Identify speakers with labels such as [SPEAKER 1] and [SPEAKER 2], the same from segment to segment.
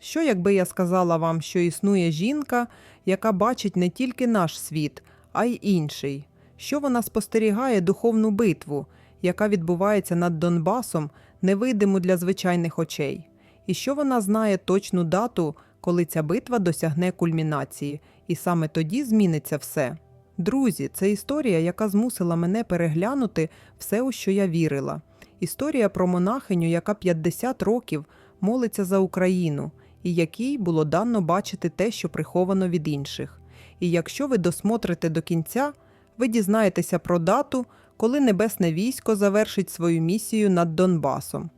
[SPEAKER 1] Що якби я сказала вам, що існує жінка, яка бачить не тільки наш світ, а й інший? Що вона спостерігає духовну битву, яка відбувається над Донбасом, невидиму для звичайних очей? І що вона знає точну дату, коли ця битва досягне кульмінації, і саме тоді зміниться все? Друзі, це історія, яка змусила мене переглянути все, у що я вірила. Історія про монахиню, яка 50 років молиться за Україну, і якій було дано бачити те, що приховано від інших. І якщо ви досмотрите до кінця, ви дізнаєтеся про дату, коли небесне військо завершить свою місію над Донбасом.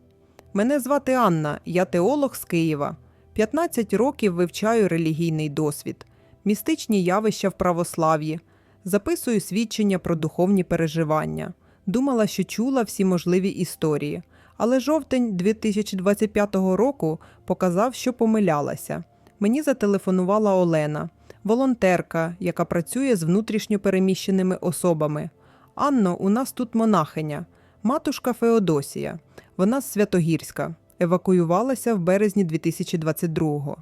[SPEAKER 1] Мене звати Анна, я теолог з Києва. 15 років вивчаю релігійний досвід, містичні явища в православ'ї, записую свідчення про духовні переживання. Думала, що чула всі можливі історії, але жовтень 2025 року показав, що помилялася. Мені зателефонувала Олена, волонтерка, яка працює з внутрішньо переміщеними особами. Анно, у нас тут монахиня, матушка Феодосія. Вона з Святогірська. Евакуювалася в березні 2022-го.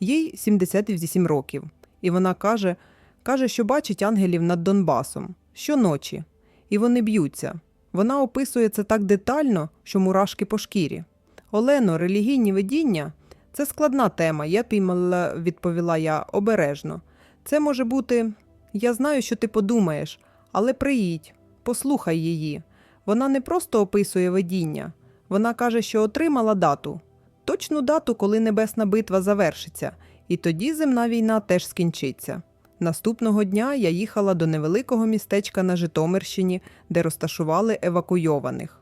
[SPEAKER 1] Їй 78 років. І вона каже, каже, що бачить ангелів над Донбасом щоночі. І вони б'ються. Вона описує це так детально, що мурашки по шкірі. Олено, релігійні видіння це складна тема, я піймала, відповіла я обережно. Це може бути. Я знаю, що ти подумаєш, але приїдь, послухай її. Вона не просто описує видіння, вона каже, що отримала дату, точну дату, коли небесна битва завершиться, і тоді земна війна теж скінчиться. Наступного дня я їхала до невеликого містечка на Житомирщині, де розташували евакуйованих.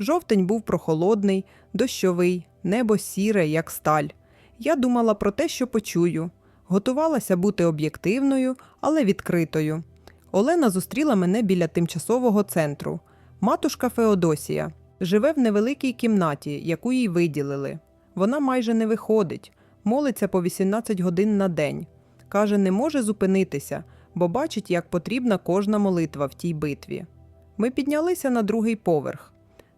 [SPEAKER 1] Жовтень був прохолодний, дощовий, небо сіре, як сталь. Я думала про те, що почую. Готувалася бути об'єктивною, але відкритою. Олена зустріла мене біля тимчасового центру. Матушка Феодосія живе в невеликій кімнаті, яку їй виділили. Вона майже не виходить, молиться по 18 годин на день. Каже, не може зупинитися, бо бачить, як потрібна кожна молитва в тій битві. Ми піднялися на другий поверх.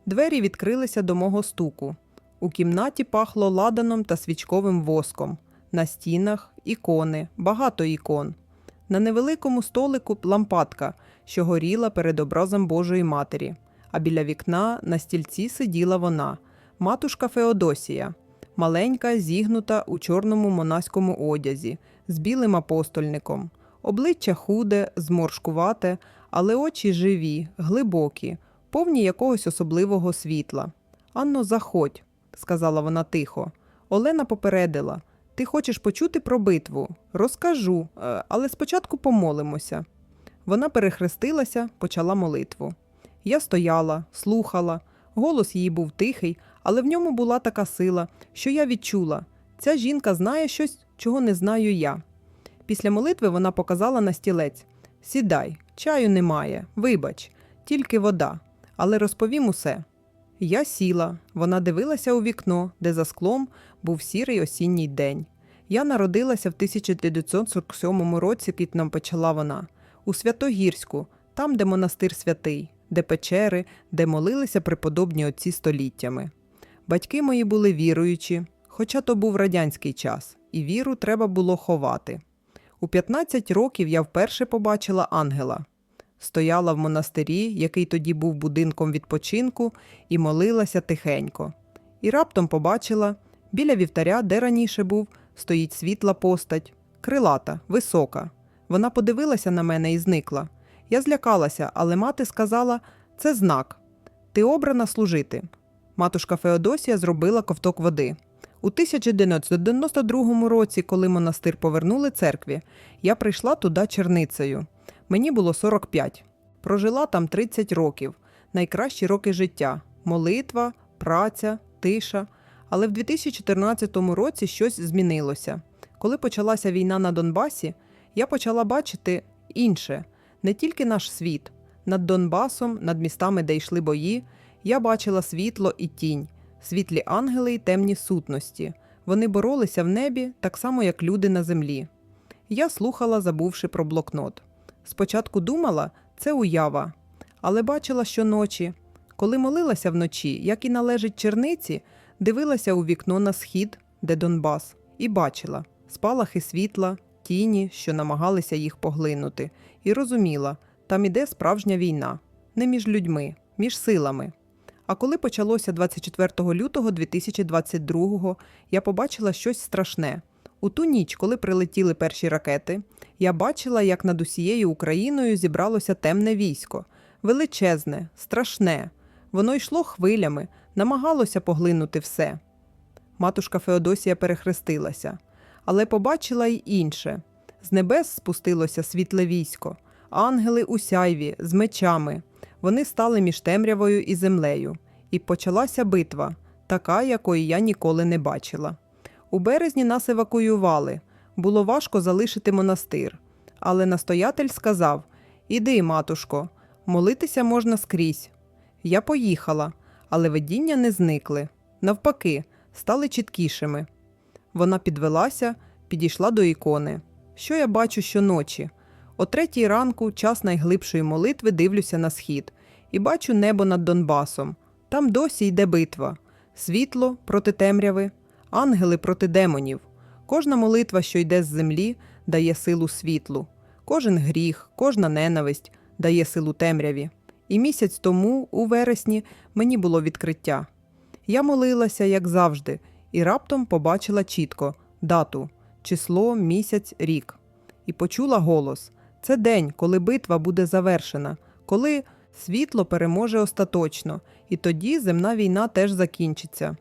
[SPEAKER 1] Двері відкрилися до мого стуку. У кімнаті пахло ладаном та свічковим воском. На стінах ікони, багато ікон. На невеликому столику лампадка, що горіла перед образом Божої Матері, а біля вікна на стільці сиділа вона, матушка Феодосія, маленька, зігнута у чорному монаському одязі, з білим апостольником. Обличчя худе, зморшкувате, але очі живі, глибокі, повні якогось особливого світла. Анно, заходь, сказала вона тихо. Олена попередила. Ти хочеш почути про битву? Розкажу, е, але спочатку помолимося. Вона перехрестилася, почала молитву. Я стояла, слухала. Голос її був тихий, але в ньому була така сила, що я відчула. Ця жінка знає щось, чого не знаю я. Після молитви вона показала на стілець Сідай, чаю немає, вибач, тільки вода, але розповім усе. Я сіла, вона дивилася у вікно, де за склом був сірий осінній день. Я народилася в 1947 році, квітном почала вона, у Святогірську, там, де монастир святий, де печери, де молилися преподобні отці століттями. Батьки мої були віруючі, хоча то був радянський час, і віру треба було ховати. У 15 років я вперше побачила ангела. Стояла в монастирі, який тоді був будинком відпочинку, і молилася тихенько. І раптом побачила, біля вівтаря, де раніше був, стоїть світла постать, крилата, висока. Вона подивилася на мене і зникла. Я злякалася, але мати сказала: це знак. Ти обрана служити. Матушка Феодосія зробила ковток води. У 1992 році, коли монастир повернули церкві, я прийшла туди черницею. Мені було 45. Прожила там 30 років, найкращі роки життя: молитва, праця, тиша. Але в 2014 році щось змінилося. Коли почалася війна на Донбасі, я почала бачити інше, не тільки наш світ. Над Донбасом, над містами, де йшли бої, я бачила світло і тінь, світлі ангели й темні сутності. Вони боролися в небі так само, як люди на землі. Я слухала, забувши про блокнот. Спочатку думала, це уява, але бачила щоночі. Коли молилася вночі, як і належить черниці, дивилася у вікно на схід, де Донбас, і бачила спалахи світла, тіні, що намагалися їх поглинути, і розуміла, там іде справжня війна, не між людьми, між силами. А коли почалося 24 лютого 2022-го, я побачила щось страшне. У ту ніч, коли прилетіли перші ракети, я бачила, як над усією Україною зібралося темне військо, величезне, страшне. Воно йшло хвилями, намагалося поглинути все. Матушка Феодосія перехрестилася, але побачила й інше. З небес спустилося світле військо, ангели у сяйві з мечами. Вони стали між темрявою і землею, і почалася битва, така, якої я ніколи не бачила. У березні нас евакуювали. Було важко залишити монастир. Але настоятель сказав: Іди, матушко, молитися можна скрізь. Я поїхала, але видіння не зникли. Навпаки, стали чіткішими. Вона підвелася, підійшла до ікони. Що я бачу щоночі? О третій ранку, час найглибшої молитви, дивлюся на схід і бачу небо над Донбасом. Там досі йде битва. Світло проти темряви, ангели проти демонів. Кожна молитва, що йде з землі, дає силу світлу. Кожен гріх, кожна ненависть дає силу темряві. І місяць тому, у вересні, мені було відкриття. Я молилася, як завжди, і раптом побачила чітко дату, число, місяць, рік. І почула голос: це день, коли битва буде завершена, коли світло переможе остаточно, і тоді земна війна теж закінчиться.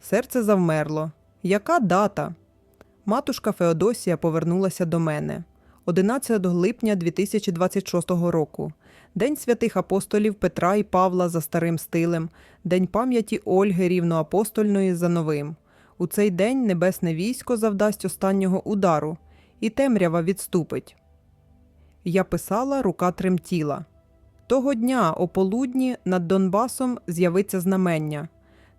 [SPEAKER 1] Серце завмерло. Яка дата? Матушка Феодосія повернулася до мене 11 липня 2026 року. День святих апостолів Петра і Павла за старим стилем, День пам'яті Ольги рівноапостольної за новим. У цей день небесне військо завдасть останнього удару, і темрява відступить. Я писала, рука тремтіла. Того дня, о полудні, над Донбасом з'явиться знамення.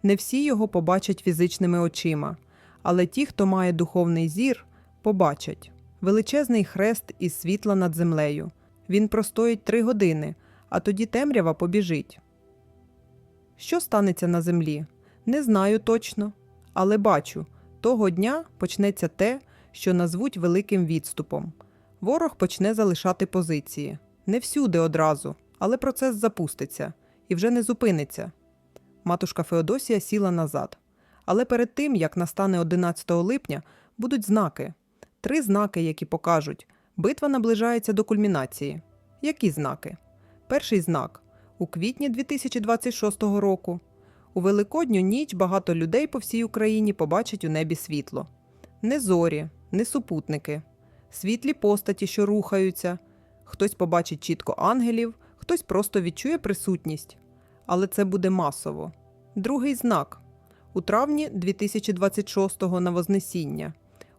[SPEAKER 1] Не всі його побачать фізичними очима, але ті, хто має духовний зір, побачать величезний хрест із світла над землею. Він простоїть три години, а тоді темрява побіжить. Що станеться на землі? Не знаю точно, але бачу, того дня почнеться те, що назвуть великим відступом. Ворог почне залишати позиції. Не всюди одразу, але процес запуститься і вже не зупиниться. Матушка Феодосія сіла назад. Але перед тим, як настане 11 липня, будуть знаки. Три знаки, які покажуть, битва наближається до кульмінації. Які знаки? Перший знак у квітні 2026 року. У Великодню ніч багато людей по всій Україні побачать у небі світло. Не зорі, не супутники, світлі постаті, що рухаються. Хтось побачить чітко ангелів, хтось просто відчує присутність. Але це буде масово. Другий знак у травні 2026-го на Вознесіння.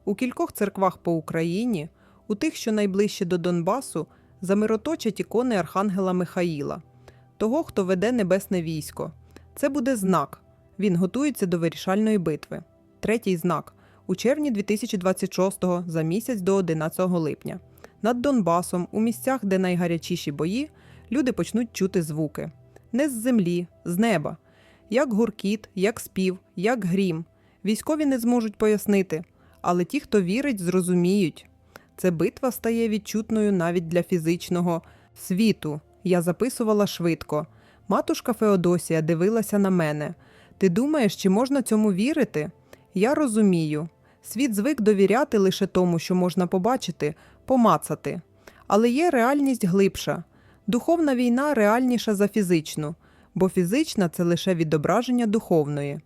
[SPEAKER 1] У кількох церквах по Україні, у тих, що найближче до Донбасу, замироточать ікони Архангела Михаїла, того, хто веде небесне військо. Це буде знак. Він готується до вирішальної битви. Третій знак у червні 2026-го за місяць до 11 липня. Над Донбасом, у місцях, де найгарячіші бої, люди почнуть чути звуки не з землі, з неба, як гуркіт, як спів, як грім. Військові не зможуть пояснити, але ті, хто вірить, зрозуміють. Це битва стає відчутною навіть для фізичного світу. Я записувала швидко. Матушка Феодосія дивилася на мене. Ти думаєш, чи можна цьому вірити? Я розумію. Світ звик довіряти лише тому, що можна побачити, помацати. Але є реальність глибша. Духовна війна реальніша за фізичну, бо фізична це лише відображення духовної.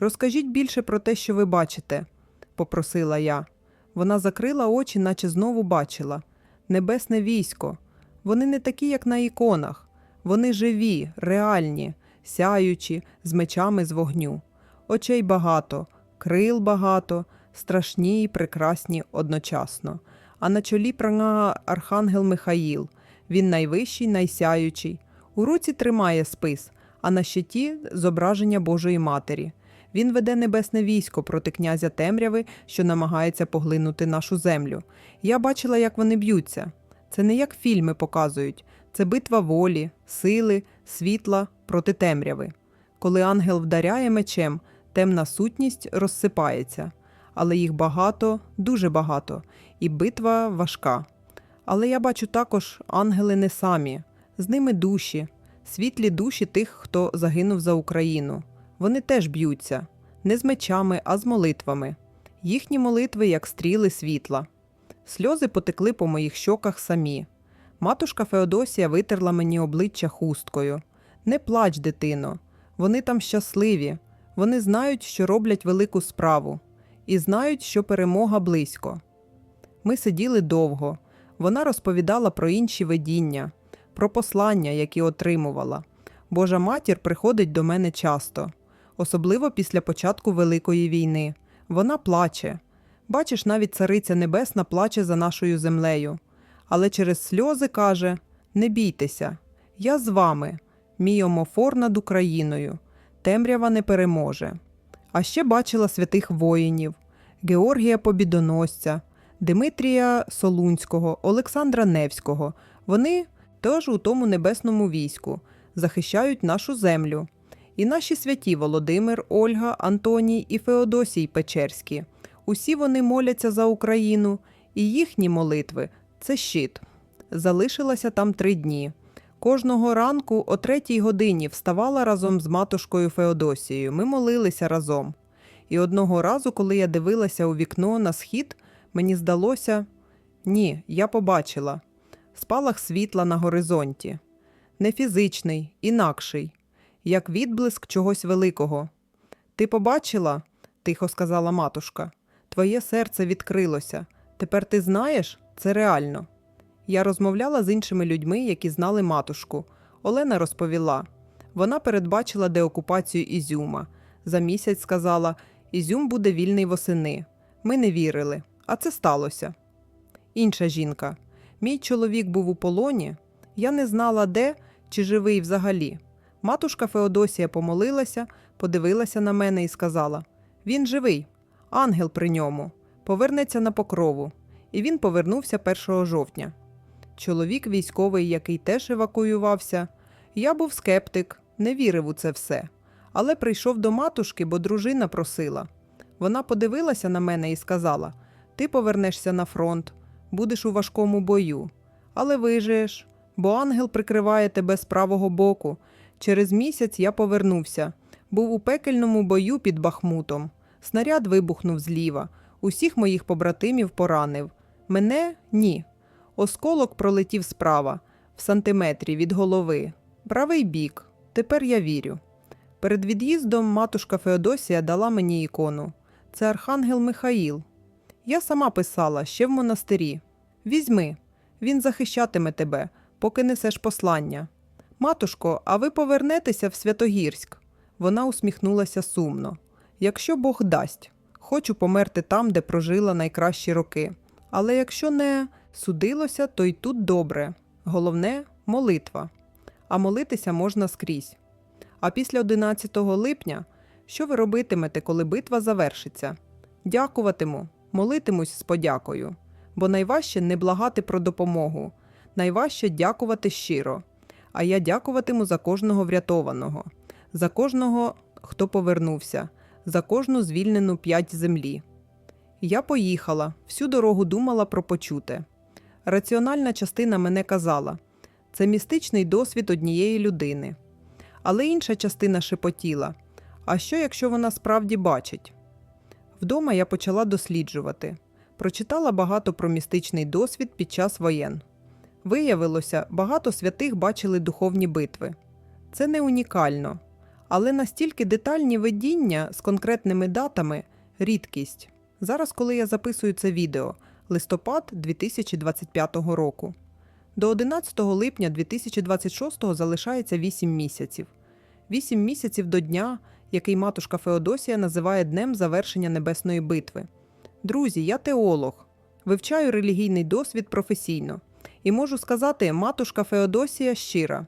[SPEAKER 1] Розкажіть більше про те, що ви бачите, попросила я. Вона закрила очі, наче знову бачила небесне військо. Вони не такі, як на іконах. Вони живі, реальні, сяючі, з мечами з вогню. Очей багато, крил багато, страшні й прекрасні одночасно. А на чолі прага архангел Михаїл. Він найвищий, найсяючий. У руці тримає спис, а на щиті зображення Божої Матері. Він веде небесне військо проти князя темряви, що намагається поглинути нашу землю. Я бачила, як вони б'ються. Це не як фільми показують, це битва волі, сили, світла проти темряви. Коли ангел вдаряє мечем, темна сутність розсипається, але їх багато, дуже багато, і битва важка. Але я бачу також ангели не самі, з ними душі, світлі душі тих, хто загинув за Україну. Вони теж б'ються, не з мечами, а з молитвами. Їхні молитви, як стріли світла. Сльози потекли по моїх щоках самі. Матушка Феодосія витерла мені обличчя хусткою. Не плач, дитино. Вони там щасливі. Вони знають, що роблять велику справу, і знають, що перемога близько. Ми сиділи довго. Вона розповідала про інші видіння, про послання, які отримувала. Божа матір приходить до мене часто, особливо після початку Великої війни. Вона плаче. Бачиш, навіть цариця Небесна плаче за нашою землею. Але через сльози каже: Не бійтеся, я з вами, мій омофор над Україною, темрява не переможе. А ще бачила святих воїнів, Георгія Побідоносця, Димитрія Солунського, Олександра Невського. Вони теж у тому небесному війську захищають нашу землю. І наші святі Володимир, Ольга, Антоній і Феодосій Печерські. Усі вони моляться за Україну, і їхні молитви це щит. Залишилася там три дні. Кожного ранку о третій годині вставала разом з матушкою Феодосією. Ми молилися разом. І одного разу, коли я дивилася у вікно на схід, мені здалося ні, я побачила спалах світла на горизонті. Не фізичний, інакший, як відблиск чогось великого. Ти побачила? тихо сказала матушка. Твоє серце відкрилося. Тепер ти знаєш, це реально. Я розмовляла з іншими людьми, які знали матушку. Олена розповіла. Вона передбачила деокупацію Ізюма. За місяць сказала: Ізюм буде вільний восени. Ми не вірили, а це сталося. Інша жінка. Мій чоловік був у полоні. Я не знала, де чи живий взагалі. Матушка Феодосія помолилася, подивилася на мене і сказала: Він живий, ангел при ньому, повернеться на покрову. І він повернувся 1 жовтня. Чоловік військовий, який теж евакуювався. Я був скептик, не вірив у це все. Але прийшов до матушки, бо дружина просила. Вона подивилася на мене і сказала: Ти повернешся на фронт, будеш у важкому бою, але вижиєш, бо ангел прикриває тебе з правого боку. Через місяць я повернувся. Був у пекельному бою під Бахмутом. Снаряд вибухнув зліва. Усіх моїх побратимів поранив. Мене ні. Осколок пролетів справа, в сантиметрі від голови. Правий бік. Тепер я вірю. Перед від'їздом матушка Феодосія дала мені ікону. Це архангел Михаїл. Я сама писала ще в монастирі. Візьми, він захищатиме тебе, поки несеш послання. Матушко, а ви повернетеся в Святогірськ? Вона усміхнулася сумно. Якщо Бог дасть, хочу померти там, де прожила найкращі роки. Але якщо не судилося, то й тут добре. Головне молитва. А молитися можна скрізь. А після 11 липня, що ви робитимете, коли битва завершиться? Дякуватиму, молитимусь з подякою. Бо найважче не благати про допомогу, найважче дякувати щиро. А я дякуватиму за кожного врятованого, за кожного, хто повернувся, за кожну звільнену п'ять землі. Я поїхала, всю дорогу думала про почуте. Раціональна частина мене казала це містичний досвід однієї людини. Але інша частина шепотіла а що, якщо вона справді бачить? Вдома я почала досліджувати. Прочитала багато про містичний досвід під час воєн. Виявилося, багато святих бачили духовні битви. Це не унікально, але настільки детальні видіння з конкретними датами рідкість. Зараз, коли я записую це відео, листопад 2025 року. До 11 липня 2026 залишається 8 місяців. 8 місяців до дня, який матушка Феодосія називає днем завершення небесної битви. Друзі, я теолог, вивчаю релігійний досвід професійно. І можу сказати, матушка Феодосія щира.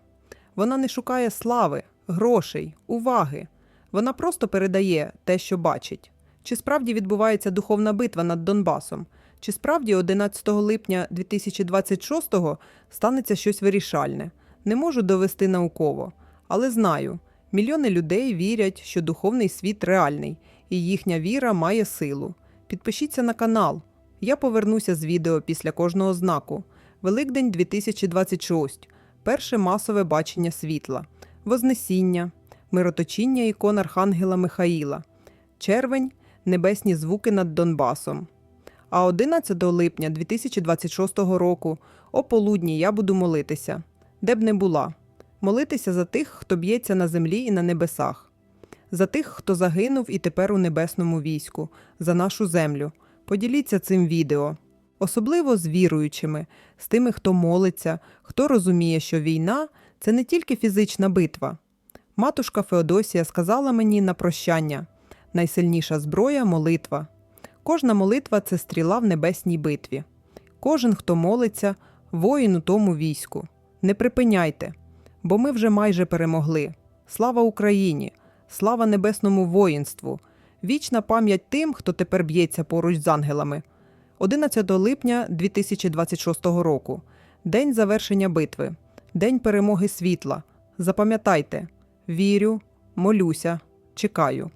[SPEAKER 1] Вона не шукає слави, грошей, уваги. Вона просто передає те, що бачить. Чи справді відбувається духовна битва над Донбасом? Чи справді 11 липня 2026-го станеться щось вирішальне? Не можу довести науково, але знаю, мільйони людей вірять, що духовний світ реальний, і їхня віра має силу. Підпишіться на канал. Я повернуся з відео після кожного знаку. Великдень 2026. Перше масове бачення світла. Вознесіння. Мироточіння ікон Архангела Михаїла. Червень. Небесні звуки над Донбасом. А 11 липня 2026 року о полудні я буду молитися, де б не була. Молитися за тих, хто б'ється на землі і на небесах, за тих, хто загинув і тепер у небесному війську, за нашу землю. Поділіться цим відео. Особливо з віруючими, з тими, хто молиться, хто розуміє, що війна це не тільки фізична битва. Матушка Феодосія сказала мені на прощання: найсильніша зброя молитва. Кожна молитва це стріла в небесній битві. Кожен, хто молиться, воїн у тому війську. Не припиняйте, бо ми вже майже перемогли. Слава Україні! Слава небесному воїнству! Вічна пам'ять тим, хто тепер б'ється поруч з ангелами. 11 липня 2026 року. День завершення битви, День перемоги світла. Запам'ятайте, вірю, молюся, чекаю.